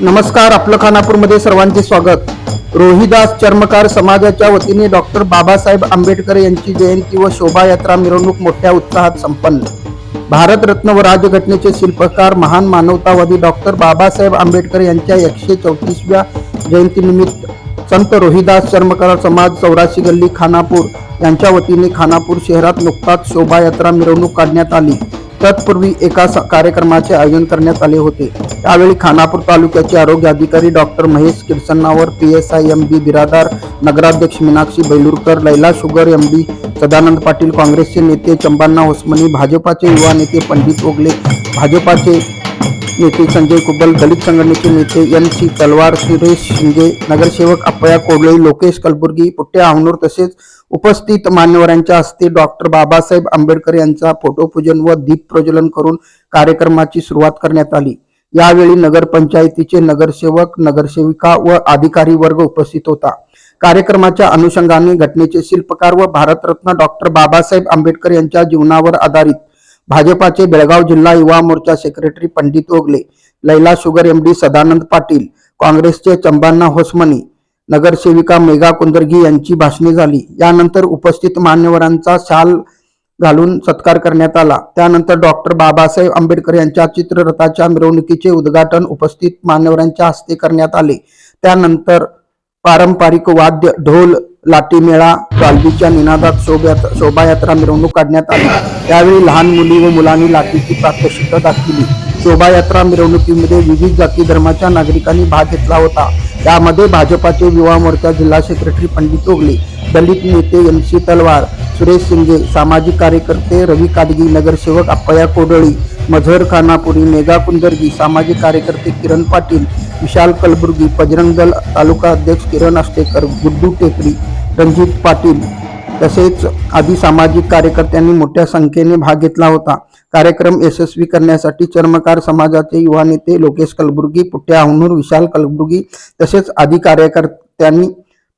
नमस्कार आपलं खानापूरमध्ये सर्वांचे स्वागत. रोहिदास चर्मकार समाजाच्या वतीने डॉक्टर बाबासाहेब आंबेडकर यांची जयंती व शोभायात्रा मिरवणूक मोठ्या उत्साहात संपन्न. भारतरत्न व राजघटनेचे शिल्पकार महान मानवतावादी डॉक्टर बाबासाहेब आंबेडकर यांच्या एकशे चौतीसव्या जयंतीनिमित्त संत रोहिदास चर्मकार समाज चौराशी गल्ली खानापूर यांच्या वतीने खानापूर शहरात नुकताच शोभायात्रा मिरवणूक काढण्यात आली. तत्पूर्वी एका कार्यक्रमाचे आयोजन करण्यात आले होते. त्यावेळी खानापूर तालुक्याचे आरोग्य अधिकारी doctor Mahesh Kirasannavar P S I M B Biradar नगराध्यक्ष Meenakshi Bailurkar Laila sugar M D Sadanand Patil काँग्रेसचे नेते चंबांना होसमनी भाजपाचे युवा नेते पंडित ओगले भाजपाचे नेते संजय कुबल दलित संघटनेचे नेते एन सी तलवार सुरेश शिंदे नगरसेवक अप्पया कोडळे लोकेश कलबुर्गी पुट्टे आवनूर तसेच उपस्थित मान्यवरांच्या हस्ते डॉक्टर बाबासाहेब आंबेडकर यांचा फोटोपूजन व दीप प्रज्वलन करून कार्यक्रमाची सुरुवात करण्यात आली. यावेळी नगरपंचायतीचे नगरसेवक नगरसेविका व अधिकारी वर्ग उपस्थित होता. कार्यक्रमाच्या अनुषंगाने घटनेचे शिल्पकार व भारतरत्न डॉक्टर बाबासाहेब आंबेडकर यांच्या जीवनावर आधारित भाजपाचे बेळगाव जिल्हा युवा मोर्चा secretary Pandit Ogale Laila sugar M D Sadanand Patil काँग्रेसचे चंबांना होसमनी नगरसेविका मेघा कुंदरगी यांची भाषणे झाली. यानंतर उपस्थित मान्यवरांचा शाल घालून सत्कार करण्यात आला. त्यानंतर डॉक्टर बाबासाहेब आंबेडकर यांच्या चित्ररथाच्या मिरवणुकीचे उद्घाटन उपस्थित मान्यवरांच्या हस्ते करण्यात आले. त्यानंतर पारंपरिक वाद्य ढोल लाठीमेळा तालबीच्या निनादात शोभयात शोभायात्रा मिरवणूक काढण्यात आली. त्यावेळी लहान मुली व मुलांनी लाठीची प्रात्यक्षिकता दाखवली. शोभायात्रा मिरवणुकीमध्ये विविध जाती धर्माच्या नागरिकांनी भाग घेतला होता. त्यामध्ये भाजपाचे युवा मोर्चा जिल्हा सेक्रेटरी पंडित ओगले दलित नेते एम सी तलवार सुरेश शिंगे सामाजिक कार्यकर्ते रवी कादगी नगरसेवक अप्पया कोडळी मझर खानापुरी मेघा कुंदरगी सामाजिक कार्यकर्ते किरण पाटील विशाल कलबुर्गी बजरंग दल तालुका अध्यक्ष किरण आष्टेकर गुड्डू टेकडी रणजित पाटील तसेच आदी सामाजिक कार्यकर्त्यांनी मोठ्या संख्येने भाग घेतला होता. कार्यक्रम यशस्वी करण्यासाठी चर्मकार समाजाचे युवा नेते लोकेश कलबुर्गी पुट्या हुनूर विशाल कलबुर्गी तसेच आदी कार्यकर्त्यांनी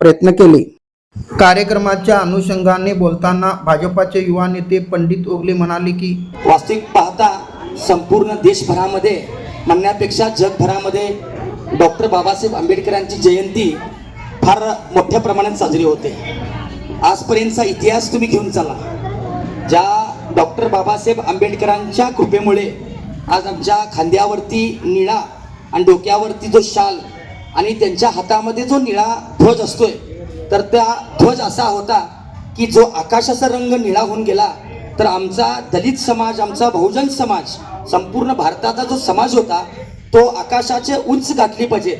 प्रयत्न केले. कार्यक्रमाच्या अनुषंगाने बोलताना भाजपाचे युवा नेते पंडित ओगले म्हणाले की वास्तविक पाहता संपूर्ण देशभरामध्ये म्हणण्यापेक्षा जगभरामध्ये डॉक्टर बाबासाहेब आंबेडकरांची जयंती फार मोठ्या प्रमाणात साजरी होते. आजपर्यंतचा इतिहास तुम्ही घेऊन चला. ज्या डॉक्टर बाबासाहेब आंबेडकरांच्या कृपेमुळे आज आमच्या खांद्यावरती निळा आणि डोक्यावरती जो शाल आणि त्यांच्या हातामध्ये जो निळा ध्वज असतोय तर त्या ध्वज असा होता की जो आकाशाचा रंग निळा होऊन गेला तर आमचा दलित समाज आमचा बहुजन समाज संपूर्ण भारताचा जो समाज होता तो आकाशाचे उंच गाठली पाहिजे.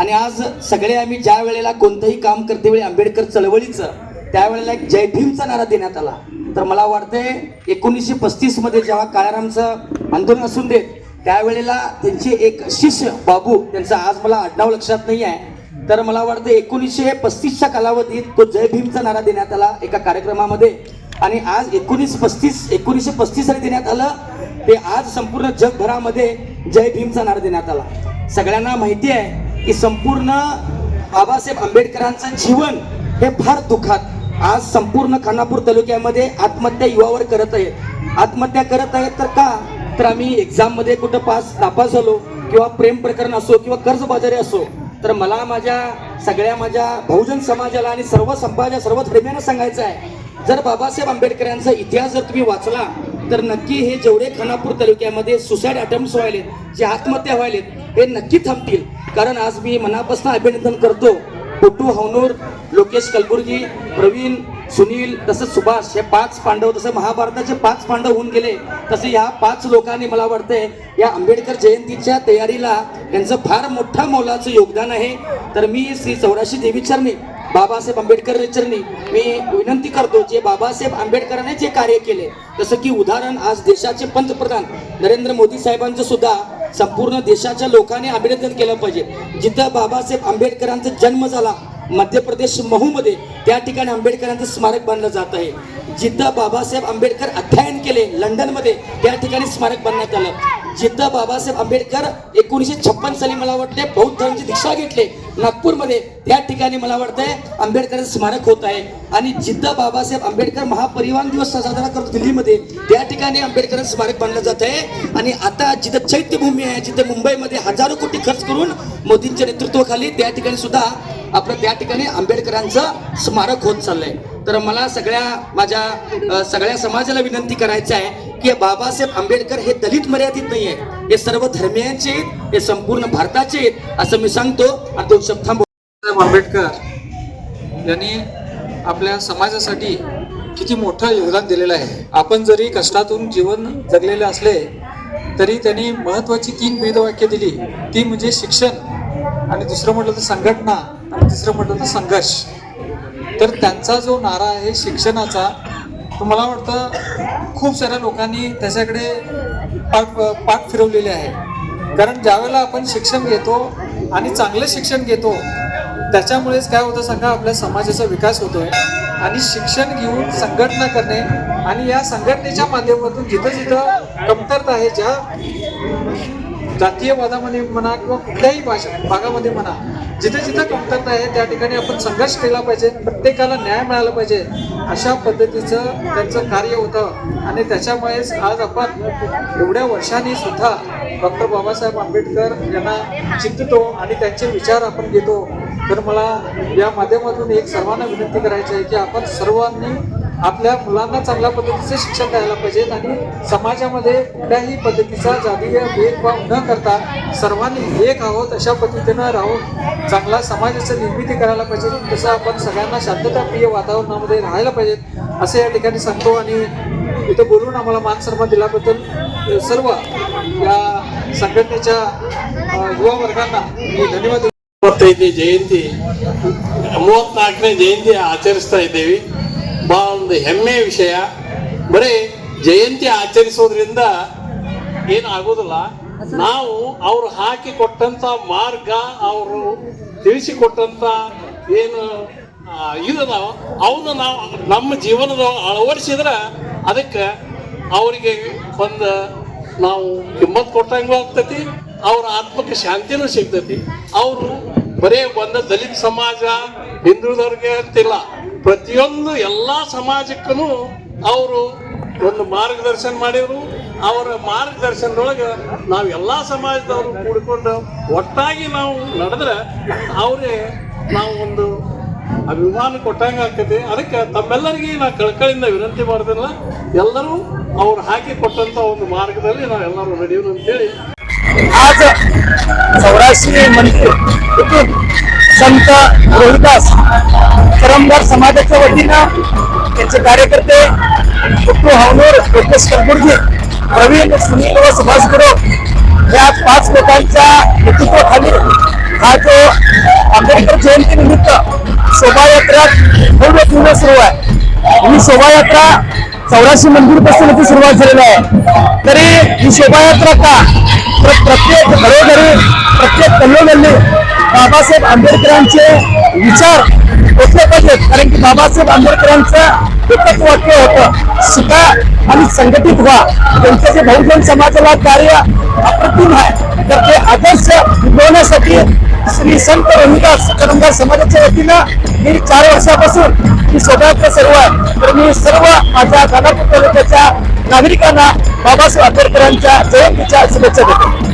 आणि आज सगळे आम्ही ज्या वेळेला कोणतंही काम करते वेळी आंबेडकर चळवळीचं त्यावेळेला एक जय भीमचा नारा देण्यात आला. तर मला वाटतंय एकोणीसशे पस्तीसमध्ये जेव्हा काळारामचं आंदोलन असून देत त्यावेळेला त्यांचे एक शिष्य बाबू त्यांचं आज मला आडनाव लक्षात नाही आहे तर मला वाटतं एकोणीसशे पस्तीसच्या कालावधीत तो जय भीमचा नारा देण्यात आला एका कार्यक्रमामध्ये. आणि आज एकोणीस पस्तीस एकोणीसशे पस्तीस साली देण्यात आलं ते आज संपूर्ण जगभरामध्ये जय भीमचा नारा देण्यात आला. सगळ्यांना माहिती आहे की संपूर्ण बाबासाहेब आंबेडकरांचं जीवन हे फार दुःखात. आज संपूर्ण खानापूर तालुक्यामध्ये आत्महत्या युवावर करत आहेत आत्महत्या करत आहेत तर का? तर आम्ही एक्झाममध्ये कुठं पास नापास झालो किंवा प्रेम प्रकरण असो किंवा कर्जबाजारी असो तर मला माझ्या सगळ्या माझ्या बहुजन समाजाला आणि सर्व समाजा सर्व धर्मियांना सांगायचं आहे. जर बाबासाहेब आंबेडकरांचा इतिहास जर तुम्ही वाचला तर नक्की हे जेवढे खानापूर तालुक्यामध्ये सुसाईड अटेम्प्ट व्हायलेत जे आत्महत्या व्हायलेत हे नक्की थांबतील. कारण आज मी मनापासून अभिनंदन करतो पोटू हवनूर लोकेश कलबुर्गी प्रवीण सुनील तसंच सुभाष. हे पाच पांडव तसं महाभारताचे पाच पांडव होऊन गेले तसे ह्या पाच लोकांनी मला वाटतंय या आंबेडकर जयंतीच्या तयारीला यांचं फार मोठा मोलाचं योगदान आहे. तर मी श्री चौराशी देवीचरणी बाबासाहेब आंबेडकर चरणी मी विनंती करतो जे बाबासाहेब आंबेडकरांनी जे कार्य केले जसं की उदाहरण आज देशाचे पंतप्रधान नरेंद्र मोदी साहेबांचं सुद्धा संपूर्ण देशाच्या लोकांनी अभिनंदन केलं पाहिजे. जिथं बाबासाहेब आंबेडकरांचा जन्म झाला मध्य प्रदेश महूमध्ये त्या ठिकाणी आंबेडकरांचं स्मारक बांधलं जात आहे. जिथं बाबासाहेब आंबेडकर अध्ययन केले लंडनमध्ये त्या ठिकाणी स्मारक बांधण्यात आलं. जिद्द बाबासाहेब आंबेडकर एकोणीसशे छप्पन साली मला वाटते बौद्ध धर्माची दीक्षा घेतले. नागपूरमध्ये त्या ठिकाणी मला वाटतंय आंबेडकर स्मारक होत आहे. आणि जिद्द बाबासाहेब आंबेडकर महापरिवहन दिवस साजरा करतो दिल्लीमध्ये त्या ठिकाणी आंबेडकर स्मारक बांधलं जात आहे. आणि आता जिथं चैत्यभूमी आहे जिथं मुंबईमध्ये हजारो कोटी खर्च करून मोदींच्या नेतृत्वाखाली त्या ठिकाणी सुद्धा आपलं त्या ठिकाणी आंबेडकरांचं स्मारक होत चाललंय. तर मला सगळ्या माझ्या सगळ्या समाजाला विनंती करायचं आहे की बाबासाहेब आंबेडकर हे दलित मर्यादित नाही आहे हे सर्व धर्मियांचे आहेत. हे संपूर्ण भारताचे आहेत असं मी सांगतो. आणि तो शब्द थांबव. बाबासाहेब आंबेडकर यांनी आपल्या समाजासाठी किती मोठं योगदान दिलेलं आहे. आपण जरी कष्टातून जीवन जगलेले असले तरी त्यांनी महत्त्वाची तीन वेदवाक्य दिली. ती म्हणजे शिक्षण आणि दुसरं म्हटलं तर संघटना आणि तिसरं म्हटलं तर संघर्ष. तर त्यांचा जो नारा आहे शिक्षणाचा तो मला वाटतं खूप साऱ्या लोकांनी त्याच्याकडे पाठ पाठ फिरवलेले आहे. कारण ज्यावेळेला आपण शिक्षण घेतो आणि चांगलं शिक्षण घेतो त्याच्यामुळेच काय होतं सांगा आपल्या समाजाचा विकास होतोय. आणि शिक्षण घेऊन संघटना करणे आणि या संघटनेच्या माध्यमातून जिथं जिथं कमतरता आहे ज्या जातीयवादामध्ये म्हणा किंवा कुठल्याही भाषा भागामध्ये म्हणा जिथे जिथे कमतरता आहे त्या ठिकाणी आपण संघर्ष केला पाहिजे प्रत्येकाला न्याय मिळाला पाहिजे अशा पद्धतीचं त्यांचं कार्य होतं. आणि त्याच्यामुळेच आज आपण एवढ्या वर्षांनी सुद्धा डॉक्टर बाबासाहेब आंबेडकर यांना चिंततो आणि त्यांचे विचार आपण घेतो. तर मला या माध्यमातून एक सर्वांना विनंती करायची आहे की आपण सर्वांनी आपल्या मुलांना चांगल्या पद्धतीचे शिक्षण द्यायला पाहिजे आणि समाजामध्ये कुठल्याही पद्धतीचा जातीय भेदभाव न करता सर्वांनी एक आहोत अशा पद्धतीनं राहून चांगला समाजाचं निर्मिती करायला पाहिजे तसं आपण सगळ्यांना शांतताप्रिय वातावरणामध्ये राहायला पाहिजे असं या ठिकाणी सांगतो आणि इथं बोलून आम्हाला मान सन्मान दिल्याबद्दल सर्व या संघटनेच्या अ, युवा वर्गांना मी धन्यवाद देतो. ಮೂವತ್ತೈದನೇ ಜಯಂತಿ ಮೂವತ್ನಾಲ್ಕನೇ ಜಯಂತಿ ಆಚರಿಸ್ತಾ ಇದ್ದೇವೆ ಬಹಳ ಒಂದು ಹೆಮ್ಮೆಯ ವಿಷಯ. ಬರೀ ಜಯಂತಿ ಆಚರಿಸೋದ್ರಿಂದ ಏನು ಆಗೋದಿಲ್ಲ. ನಾವು ಅವ್ರು ಹಾಕಿ ಕೊಟ್ಟಂತ ಮಾರ್ಗ, ಅವರು ತಿಳಿಸಿಕೊಟ್ಟಂತ ಏನು ಇದದ ಅವನ್ನ ನಾವು ನಮ್ಮ ಜೀವನದ ಅಳವಡಿಸಿದ್ರೆ ಅದಕ್ಕೆ ಅವರಿಗೆ ಒಂದು ನಾವು ಹಿಮ್ಮತ್ ಕೊಟ್ಟಂಗೂ ಆಗ್ತತಿ. ಅವ್ರ ಆತ್ಮಕ್ಕೆ ಶಾಂತಿನೂ ಸಿಗ್ತತಿ. ಅವರು ಬರೇ ಒಂದು ದಲಿತ ಸಮಾಜ, ಹಿಂದುಳಿದವ್ರಿಗೆ ಅಂತಿಲ್ಲ. ಪ್ರತಿಯೊಂದು ಎಲ್ಲ ಸಮಾಜಕ್ಕೂ ಅವರು ಒಂದು ಮಾರ್ಗದರ್ಶನ ಮಾಡಿದ್ರು ಅವರ ಮಾರ್ಗದರ್ಶನದೊಳಗೆ ನಾವು ಎಲ್ಲ ಸಮಾಜದವರು ಕೂಡಿಕೊಂಡು ಒಟ್ಟಾಗಿ ನಾವು ನಡೆದ್ರೆ ಅವರೇ ನಾವು ಒಂದು ಅಭಿಮಾನ ಕೊಟ್ಟಂಗೆ ಆಗ್ತೈತಿ ಅದಕ್ಕೆ ತಮ್ಮೆಲ್ಲರಿಗೆ ನಾ ಕಳ್ಕಳಿಂದ ವಿನಂತಿ ಮಾಡ್ತಿಲ್ಲ ಎಲ್ಲರೂ ಅವ್ರು ಹಾಕಿ ಕೊಟ್ಟಂತ ಒಂದು ಮಾರ್ಗದಲ್ಲಿ ನಾವೆಲ್ಲರೂ ನಡೆಯೋಣ ಅಂತೇಳಿ आज चौराशी मंदिर येथून संत रोहिदास करमदार समाजाच्या वतीनं त्यांचे कार्यकर्ते डॉक्टर हावनूर लोकेश कलबुर्गी प्रवीण सुनील व सुभाष गुरव या पाच लोकांच्या नेतृत्वाखाली हा जो आंबेडकर जयंती निमित्त शोभायात्रा भव्य सुरू आहे. ही शोभायात्रा चौराशी मंदिरपासून इथे सुरुवात झालेली आहे. तरी ही शोभायात्रा का तर प्रत्येक घरोघरी प्रत्येक गल्लोगल्ली बाबासाहेब आंबेडकरांचे विचार पोचले पाहिजेत कारण की बाबासाहेब आंबेडकरांचं एकच वाक्य होतं शिका आणि संघटित व्हा. त्यांचं जे बहुजन समाजाला कार्य अप्रतिम आहे तर ते आदर्श निभवण्यासाठी श्री संत रविदास करमदार समाजाच्या वतीनं गेली चार वर्षापासून मी स्वतःचं सर्व आहे. तर मी सर्व माझ्या दानापूर तालुक्याच्या नागरिकांना बाबासाहेब आंबेडकरांच्या जयंतीच्या शुभेच्छा देतो.